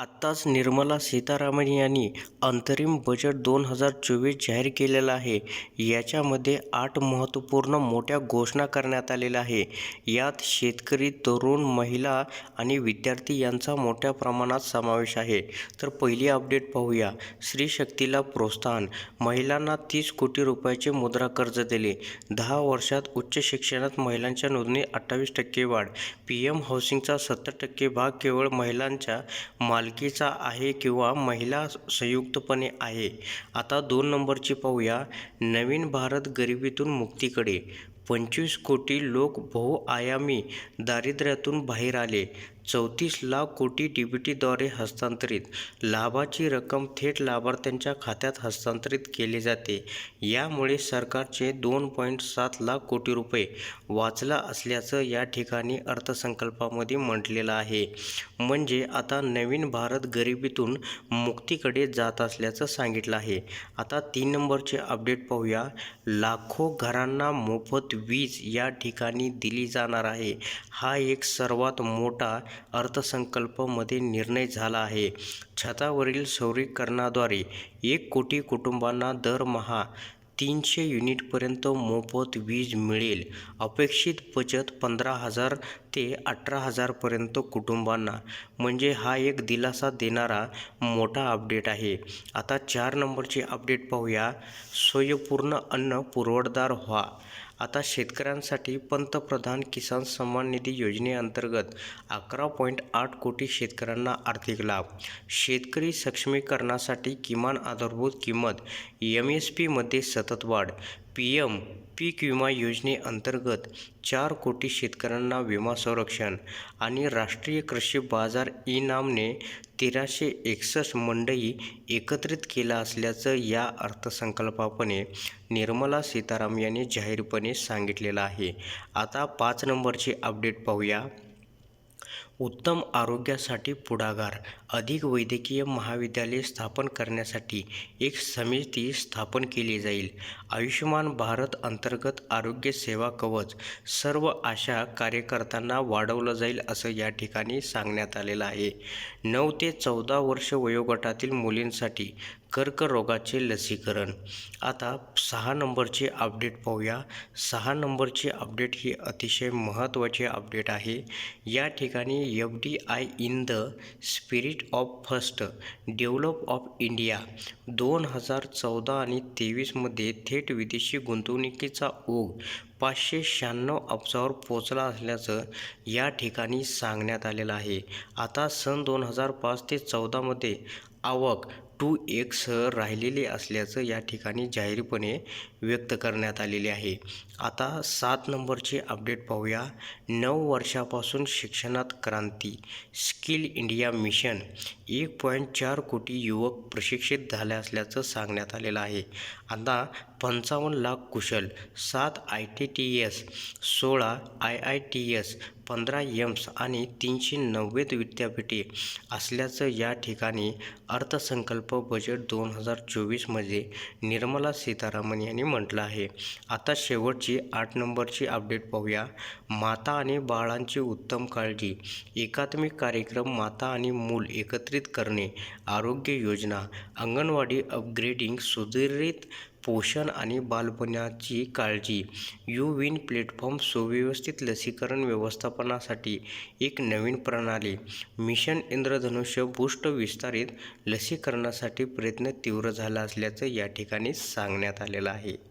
आत्ताच निर्मला सीतारामन यांनी अंतरिम बजेट दोन हजार चोवीस जाहीर केलेलं आहे. याच्यामध्ये आठ महत्त्वपूर्ण मोठ्या घोषणा करण्यात आलेल्या आहे. यात शेतकरी तरुण महिला आणि विद्यार्थी यांचा मोठ्या प्रमाणात समावेश आहे. तर पहिली अपडेट पाहूया. स्त्री शक्तीला प्रोत्साहन. महिलांना तीस कोटी रुपयाचे मुद्रा कर्ज दिले. दहा वर्षात उच्च शिक्षणात महिलांच्या नोंदणी अठ्ठावीस टक्के वाढ. पी एम हाऊसिंगचा सत्तर टक्के भाग केवळ महिलांच्या माल मालकीचा आहे किंवा महिला संयुक्तपणे आहे? आता दोन नंबरची पाहूया. नवीन भारत गरिबीतून मुक्तीकडे. पंचवीस कोटी लोक बहुआयामी दारिद्र्यातून बाहेर आले. चौतीस लाख कोटी डी बी टीद्वारे हस्तांतरित. लाभाची रक्कम थेट लाभार्थ्यांच्या खात्यात हस्तांतरित केली जाते. यामुळे सरकारचे दोन पॉईंट सात लाख कोटी रुपये वाचला असल्याचं या ठिकाणी अर्थसंकल्पामध्ये म्हटलेलं आहे. म्हणजे आता नवीन भारत गरिबीतून मुक्तीकडे जात असल्याचं सांगितलं आहे. आता तीन नंबरचे अपडेट पाहूया. लाखो घरांना मोफत वीज या ठिकाणी दिली जाणार आहे. हा एक सर्वात मोठा अर्थसंकल्पामध्ये निर्णय झाला आहे. छतावरील सौरीकरणाद्वारे एक कोटी कुटुंबांना दरमहा तीनशे युनिटपर्यंत मोफत वीज मिळेल. अपेक्षित बचत पंधरा हजार ते अठरा हजारपर्यंत कुटुंबांना म्हणजे हा एक दिलासा देणारा मोठा अपडेट आहे. आता चार नंबरची अपडेट पाहूया. स्वयंपूर्ण अन्न पुरवठदार व्हा. आता शेतकऱ्यांसाठी पंतप्रधान किसान सन्मान निधी योजनेअंतर्गत अकरा पॉईंट आठ कोटी शेतकऱ्यांना आर्थिक लाभ. शेतकरी सक्षमीकरणासाठी किमान आधारभूत किंमत एम एस पीमध्ये सतत वाढ. पी एम पीक विमा योजनेअंतर्गत चार कोटी शेतकऱ्यांना विमा संरक्षण आणि राष्ट्रीय कृषी बाजार ई नामने तेराशे एकसष्ट मंडई एकत्रित केला असल्याचं या अर्थसंकल्पापणे निर्मला सीताराम यांनी जाहीरपणे सांगितलेलं आहे. आता पाच नंबरची अपडेट पाहूया. उत्तम आरोग्यासाठी पुढाकार. अधिक वैद्यकीय महाविद्यालये स्थापन करण्यासाठी एक समिती स्थापन केली जाईल. आयुष्यमान भारत अंतर्गत आरोग्य सेवा कवच सर्व आशा कार्यकर्त्यांना वाढवलं जाईल असं या ठिकाणी सांगण्यात आलेलं आहे. नऊ ते चौदा वर्ष वयोगटातील मुलींसाठी कर्करोगाचे लसीकरण. आता सहा नंबरचे अपडेट पाहूया. सहा नंबरची अपडेट ही अतिशय महत्त्वाचे अपडेट आहे. या ठिकाणी F D I in the spirit of first develop of India. दोन हजार चौदा आणि तेवीसमध्ये थेट विदेशी गुंतवणुकीचा ओघ पाचशे शहाण्णव अब्जावर पोचला असल्याचं या ठिकाणी सांगण्यात आलेलं आहे. आता सन दोन हजार पाच ते चौदामध्ये आवक टू एक्ससह राहिलेली असल्याचं या ठिकाणी जाहीरपणे व्यक्त करण्यात आलेले आहे. आता सात नंबरची अपडेट पाहूया. नऊ वर्षापासून शिक्षणात क्रांती. Skill India mission. एक पॉईंट चार कोटी युवक प्रशिक्षित झाले असल्याचं सांगण्यात आलेलं आहे. आता पंचावन्न लाख कुशल सात आय टी टी एस सोळा आय आय टी एस पंधरा एम्स आणि तीनशे नव्वद विद्यापीठे असल्याचं या ठिकाणी अर्थसंकल्प बजेट दोन हजार चोवीसमध्ये निर्मला सीतारामन यांनी म्हटलं आहे. आता शेवटची आठ नंबरची अपडेट पाहूया. माता आणि बाळांची उत्तम काळजी एकात्मिक कार्यक्रम माता आणि मूल एकत्रित करणे आरोग्य योजना अंगणवाडी अपग्रेडिंग सुधारित पोषण आणि बालपणाची काळजी. यू विन प्लॅटफॉर्म सुव्यवस्थित लसीकरण व्यवस्थापनासाठी एक नवीन प्रणाली. मिशन इंद्रधनुष्य बूस्ट विस्तारित लसीकरणासाठी प्रयत्न तीव्र झाला असल्याचं या ठिकाणी सांगण्यात आलेलं आहे.